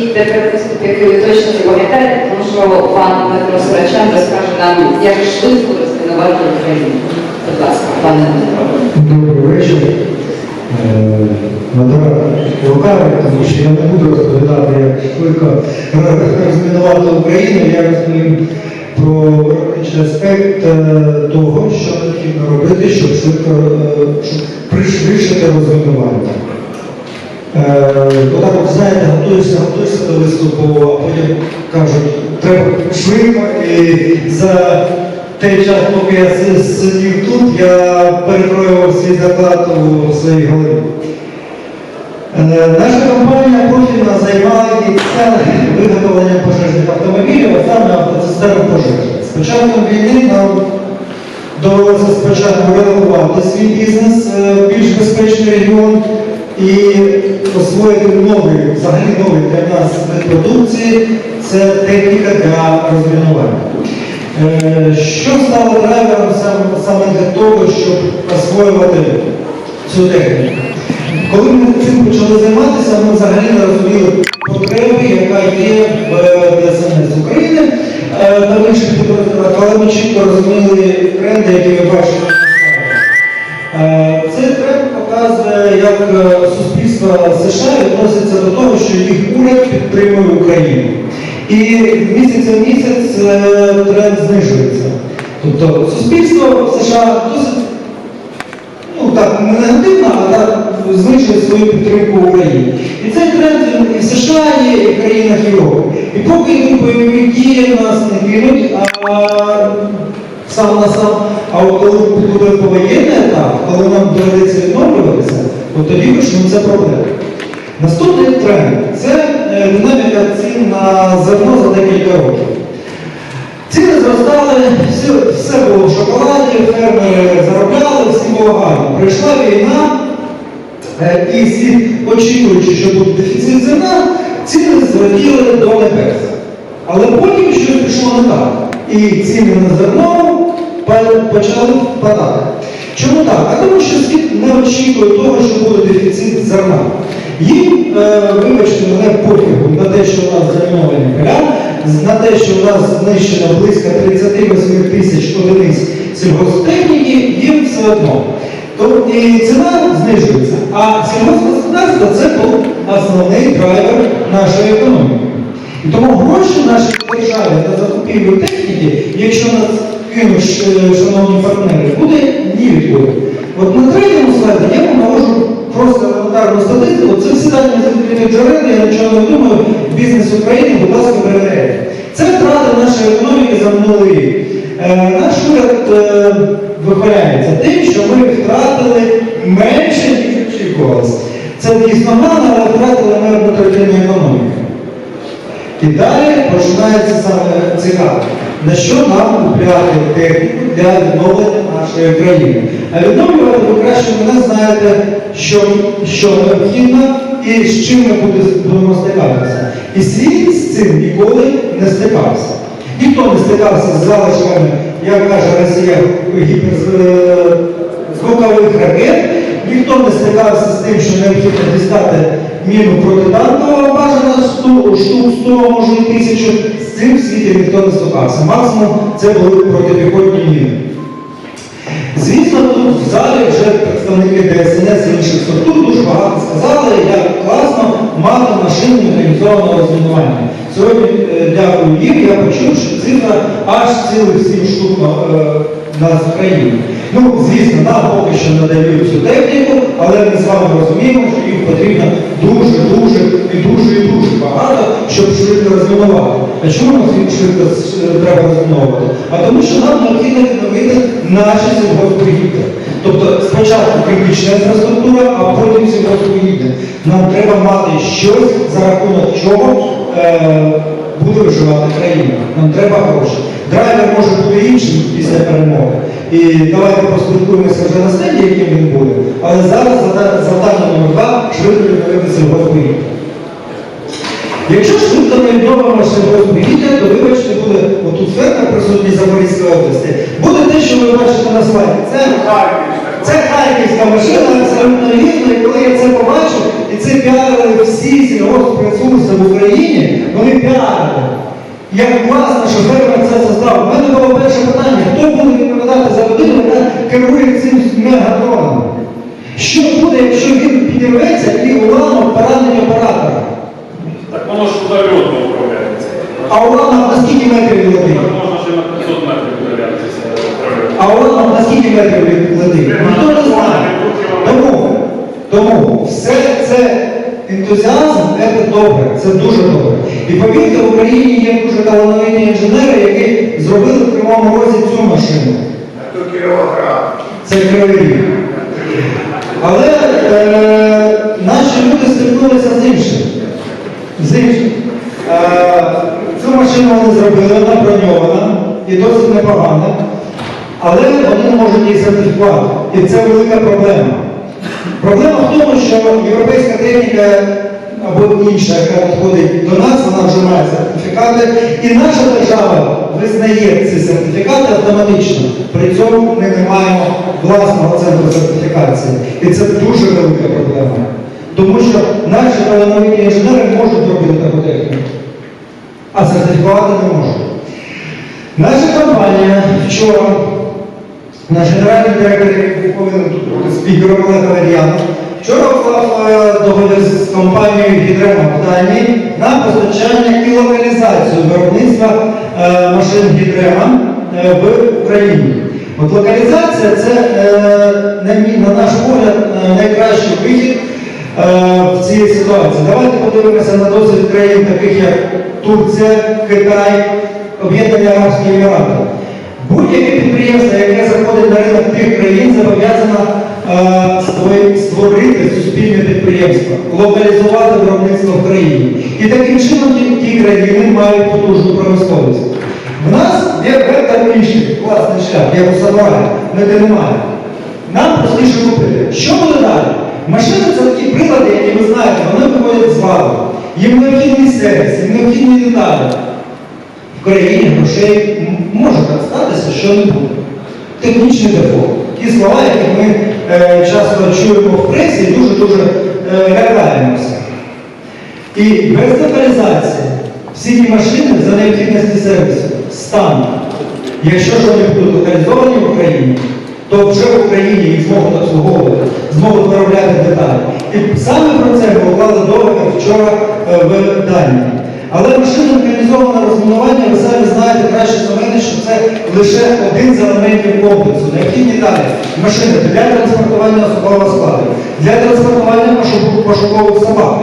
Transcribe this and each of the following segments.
тепер виступ, який ви точно не пам'ятаєте, тому що пан Дмитро Сорочан розкаже нам, як швидко розмінувати Україну. Будь ласка, пане Дмитро. Добрий вечір. Е, Натара лукавий, тому що я не буду розповідати, як швидко розмінувати Україну. Я розповім про практичний аспект е, того, що необхідно робити, щоб швидко е, пришвидшити розмінування. Е, Отак, от, знаєте, готуюся, готуюся до виступу, а потім кажуть, треба швидко і за той час, поки я сидів тут, я перекроював свій заклад у своїй голові. Е, Наша компанія профільно займається виготовленням пожежних автомобілів, а саме автоцистерн пожежних. З початком війни нам довелося спочатку реагувати свій бізнес е, в більш безпечний регіон і освоїти новий, взагалі новий для нас продукції це техніка для розмінування. Е, Що стало драйвером саме, для того, щоб освоювати цю техніку? Коли ми цим почали займатися, ми взагалі не розуміли потреби, яка є в ДСНС України е, в інших підрозділах, але ми чітко розуміли тренди, які на слайді. Е, Цей тренд показує, як е, суспільство США відноситься до того, що їх уряд підтримує Україну. І місяця в місяць е, тренд знижується. Тобто суспільство США досить ну так, не негативно, а так знищує свою підтримку Україні. І цей тренд і в США є, і в країнах Європи. І поки бойові нас не кинуть, а сам на сам, а от коли буде повоєнний етап, коли нам доведеться відновлюватися, от тоді почнуться проблеми. Наступний тренд це е, динаміка цін на зерно за декілька років. Ціни зростали, все, все було в шоколаді, фермери заробляли, всім було гарно. Прийшла війна, е, і всі, очікуючи, що буде дефіцит зерна, ціни злетіли до небес. Але потім щось пішло не так. І ціни на зерно почали впадати. Чому так? А тому що світ не очікує того, що буде дефіцит зерна. Їм, е, вибачте, мене пофігу на те, що у нас заміновані поля, на те, що у нас знищено близько 38 тисяч одиниць сільгосптехніки, їм все одно. То і ціна знижується. А сільгоспгосподарство це був основний драйвер нашої економіки. І тому гроші наші держави на закупівлю техніки, якщо нас кинуть е, шановні партнери, буде нівідкуди. От на третьому слайді я вам навожу просто елементарну статистику. Це всі дані з відкритих джерел, я нічого не думаю. Бізнес України, будь ласка, перевіряйте. Це втрати нашої економіки за минулий рік. Е, наш уряд е, вихваляється тим, що ми втратили менше, ніж очікувалося. Це дійсно гарно, але втратили мирну третину економіки. І далі починається саме цікаве. На що нам купляти техніку для відновлення нашої країни? А відновлювати ви мене знаєте, що, що необхідно і з чим ми буде- будемо стикатися. І світ з цим ніколи не стикався. Ніхто не стикався з залишками, як каже Росія, гіперзвукових ракет, ніхто не стикався з тим, що необхідно дістати міну протитанкового бажано 100, штук 100, може тисячу. З цим в світі ніхто не стикався. Максимум це були протипіхотні міни. Звісно, тут в залі вже представники ДСНС і інших структур дуже багато сказали, як класно мати машину механізованого розмінування. Сьогодні, е, дякую їм, я почув, що цифра аж цілих сім штук е, на Україні. Ну, звісно, нам поки що надають цю техніку, але ми з вами розуміємо, що їх потрібно дуже, дуже і дуже і дуже багато, щоб швидко розмінувати. А чому нам швидко е, треба розміновувати? А тому що нам необхідно відновити наші сільгоспугіддя. Тобто спочатку критична інфраструктура, а потім сільгоспугіддя. Нам треба мати щось, за рахунок чого е, буде виживати країна. Нам треба гроші. Драйвер може бути іншим після перемоги. І давайте поспілкуємося вже на стенді, яким він буде. Але зараз завдання номер два швидко відновити сільгоспугіддя. Якщо швидко не відновимо сільгоспугіддя, то вибачте, буде отут фермер присутній Запорізької області. Буде те, що ви бачите на слайді. Це, це харківська машина, абсолютно вірно, і коли я це побачив, І це піарили всі сільгоспресурси в Україні, вони піарили. Як класно, що фермер це создав. У мене було перше питання, хто буде відповідати за людину, яка керує цим мегатроном? Що буде, якщо він підірветься і уламок поранить оператора? Так воно ж удаленно управляється. А уламок на скільки метрів летить? Так можна ще на 500 метрів управлятися. А уламок на скільки метрів летить? Ніхто не знає. Тому, тому все це ентузіазм це добре, це дуже добре. І повірте, в Україні є дуже талановиті інженери, які зробили в Кривому Розі цю машину. Це Кривий Але е, наші люди стикнулися з іншим. З іншим. Е, цю машину вони зробили, вона броньована і досить непогана. Але вони не можуть її сертифікувати. І це велика проблема. Проблема в тому, що європейська техніка або інша, яка надходить до нас, вона вже має сертифікати, і наша держава визнає ці сертифікати автоматично. При цьому ми не маємо власного центру сертифікації. І це дуже велика проблема. Тому що наші талановиті інженери можуть робити таку техніку, а сертифікувати не можуть. Наша компанія вчора наш генеральний директор, повинен тут бути спікером Олег Валер'ян, вчора вклав е, договір з компанією Гідрема в Данії на постачання і локалізацію виробництва е, машин Гідрема е, в Україні. От локалізація це, на, наш погляд, найкращий вихід в цій ситуації. Давайте подивимося на досвід країн, таких як Турція, Китай, Об'єднані Арабські Емірати. Будь-яке підприємство, яке заходить на ринок тих країн, зобов'язано е, створити суспільне підприємство, локалізувати виробництво в країні. І таким чином ті, ті країни мають потужну промисловість. В нас є вектор класний шлях, як у ми де немає. Нам простіше купити. Що буде далі? Машини це такі прилади, які ви знаєте, вони виходять з валу. Їм необхідний сервіс, їм необхідні деталі. В країні грошей може так статися, що не буде. Технічний дефолт. Ті слова, які ми е, часто чуємо в пресі дуже-дуже е, лякаємося. І без локалізації всі ті машини за необхідності сервісу стануть. Якщо ж вони будуть локалізовані в Україні, то вже в Україні їх зможуть обслуговувати, зможуть виробляти деталі. І саме про це ми уклали договір вчора е, в Данії. Але машина механізоване розмінування, ви самі знаєте краще за мене, що це лише один з елементів комплексу. Необхідні далі машини для транспортування особового складу, для транспортування пошукових собак.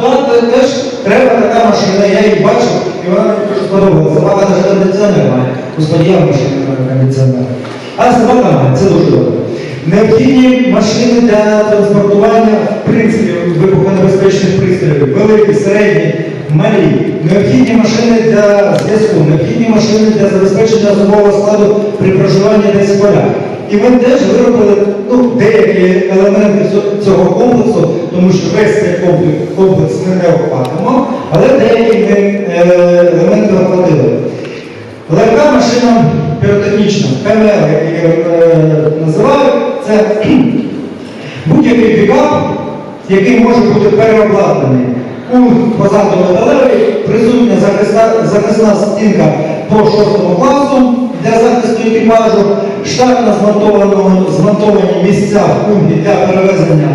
Так, теж треба така машина, я її бачив, і вона мені сподобалася. Собака навіть кондиціонер має. Господи, я в машині маю кондиціонер. А собака має, це дуже добре. Необхідні машини для транспортування, в принципі, вибухонебезпечних пристроїв, великі, середні, малі. Необхідні машини для зв'язку, необхідні машини для забезпечення особового складу при проживанні десь в полях. І ми теж виробили ну, деякі елементи цього- комплексу, тому що весь цей комплекс, ми не охватимо, але деякі ми е, елементи охватили. Легка машина піротехнічна, ПМЛ, як я е, називаю, це будь-який пікап, який може бути переобладнаний. Пункт позаду металевий, присутня захисна, стінка по шостому класу для захисту екіпажу, штатно змонтовані місця в пункті для перевезення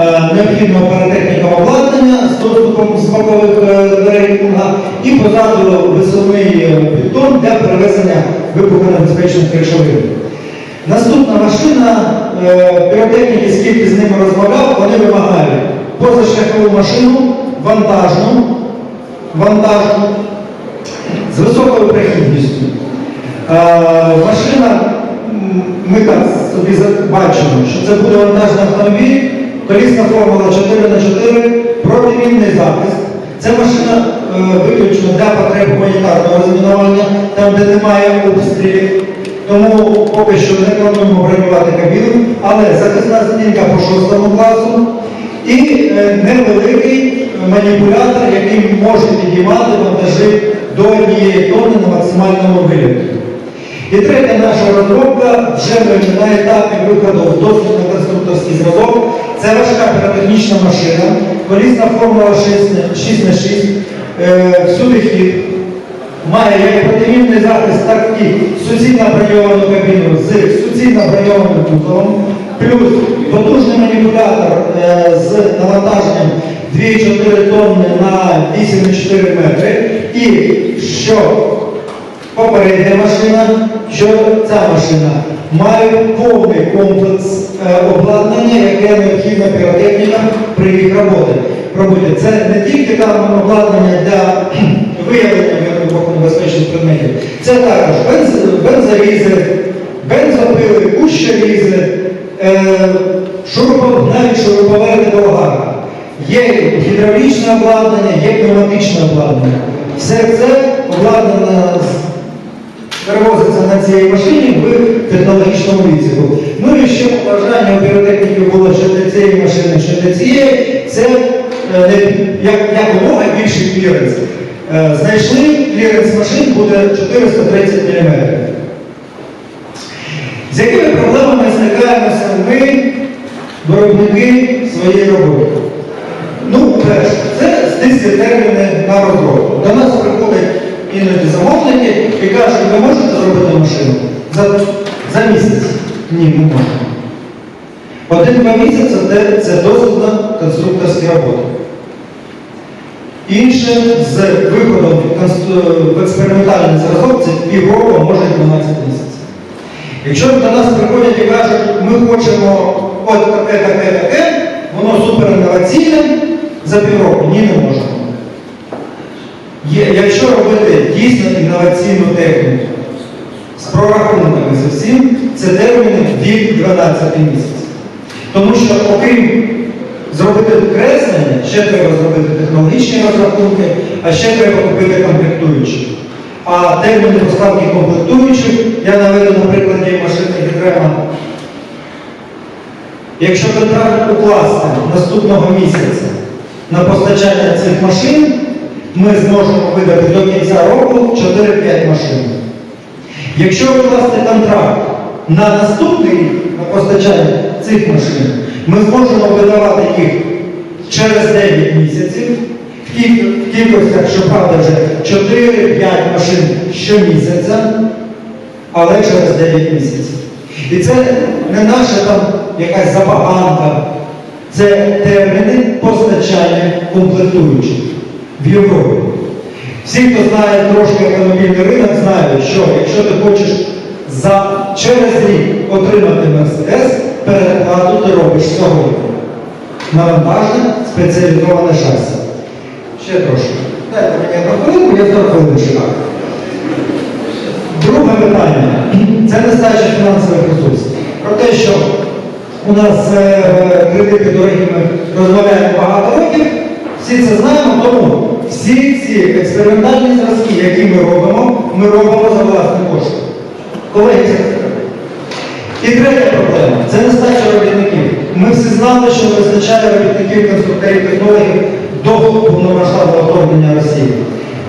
е, необхідного перетехніком обладнання з доступом з бокових е, дверей пунга і позаду висувний е, для перевезення вибухонебезпечних речовин. Наступна машина, е, піротехніки, скільки з ними розмовляв, вони вимагають позашляхову машину, вантажну, вантажну, з високою прихідністю. Е, машина, ми так собі бачимо, що це буде вантажний автомобіль, колісна формула 4х4, протимінний захист. Це машина е, виключно для потреб гуманітарного розмінування, там, де немає обстрілів. Тому поки що не плануємо бронювати кабіну, але захисна стінка по шостому класу і е, невеликий маніпулятор, який може підіймати вантажі до однієї тонни на максимальному виліті. І третя наша розробка вже на етапі виходу в дослідно-конструкторський зразок. Це важка піротехнічна машина, колісна формула 6 на 6 е, всюди хід. Має як протимінний захист, так і суцільно броньовану кабіну з суцільно броньованим кузовом, плюс потужний маніпулятор е, з навантаженням 2,4 тонни на 8,4 метри. І що попередня машина, що ця машина має повний комплекс е, обладнання, яке необхідно піротехнікам при їх роботі. Це не тільки там обладнання для виявлення вибухонебезпечних предметів, це також бенз- бензорізи, бензопили, кущорізи, е, шурупо, навіть шуруповерти болгарка. Є гідравлічне обладнання, є пневматичне обладнання. Все це обладнано з перевозиться на цій машині в технологічному відсіку. Ну і ще побажання у було що для цієї машини, що для цієї, це е, як, якомога більший кліренс. Е, Знайшли кліренс машин буде 430 мм. З якими проблемами стикаємося ми, виробники своєї роботи? Ну, перше, це стислі терміни на розробку. До нас приходять іноді замовники і кажуть, ви можете зробити машину за, за місяць? Ні, не можемо. Один-два місяці це, це дослідно конструкторські роботи. Інше з виходом в експериментальний зразок це півроку, може 12 місяців. Якщо до нас приходять і кажуть, ми хочемо от таке, таке, таке, воно суперінноваційне, за півроку ні, не можемо. Якщо робити дійсно інноваційну техніку з прорахунками з усім, це терміни від 12 місяців. Тому що окрім зробити креслення, ще треба зробити технологічні розрахунки, а ще треба купити комплектуючі. А терміни поставки комплектуючих я наведу на прикладі машини Гідрема. Якщо контракт укласти наступного місяця на постачання цих машин, ми зможемо видати до кінця року 4-5 машин. Якщо укласти контракт на наступний рік на постачання цих машин, ми зможемо видавати їх через 9 місяців, кількостях, щоправда, вже 4-5 машин щомісяця, але через 9 місяців. І це не наша там якась забаганка, це терміни постачання комплектуючих в Європі. Всі, хто знає трошки автомобільний ринок, знають, що якщо ти хочеш за, через рік отримати Мерседес, передплату ти робиш сьогодні. Навантажне спеціалізоване шасі. Ще трошки. Дайте мені одну хвилинку, я за хвилину. Друге питання це нестача фінансових ресурсів. Про те, що у нас е, кредити дорогі ми розмовляємо багато років, всі це знаємо, тому всі ці експериментальні зразки, які ми робимо, ми робимо за власні кошти. Колеги, і третя проблема це нестача робітників. Ми всі знали, що вистачає робітників, конструкторів, технологів до повномасштабного вторгнення Росії.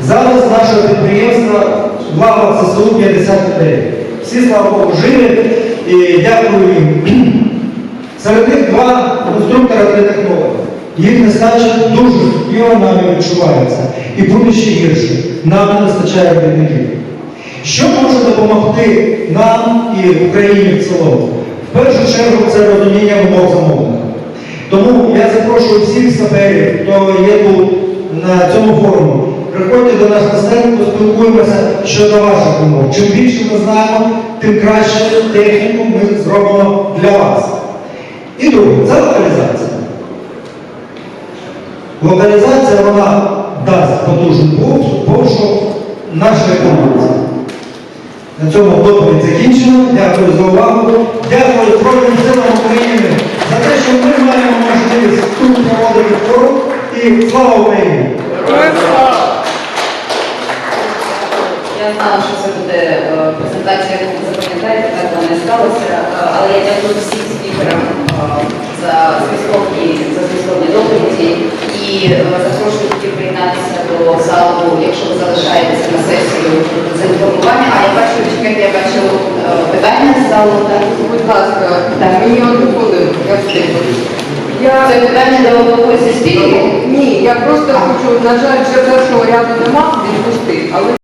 Зараз нашого підприємства лавах ЗСУ 50 людей. Всі, слава Богу, живі і дякую їм. Серед них два конструктора технолога. Їх нестача дуже суттєво нами відчувається. І буде ще гірше. Нам не вистачає робітників. Що може допомогти нам і Україні в цілому? В першу чергу це розуміння умов замовника. Тому я запрошую всіх саперів, хто є тут на цьому форумі. Приходьте до нас на сцену, поспілкуємося щодо ваших умов. Чим більше ми знаємо, тим краще техніку ми зробимо для вас. І друге, це локалізація. Локалізація вона дасть потужний поштовх нашої економіці. На цьому доповідь закінчено. Дякую за увагу. Дякую Збройним силам України що ми маємо можливість тут проводити форум. І слава Україні! Я знала, що це буде е, презентація, яку ви запам'ятаєте, так вона не сталося. Е, Але я дякую всім спікерам е, за змістовні доповіді і запрошую залу, якщо ви залишаєтеся на сесію з інформування. А я бачу, чекайте, я бачу е, питання з залу. Будь ласка, Так. мені одну хвилину, я встигну. Я Це питання до голови зі ні, я просто хочу, на жаль, вже першого ряду нема, відпусти, але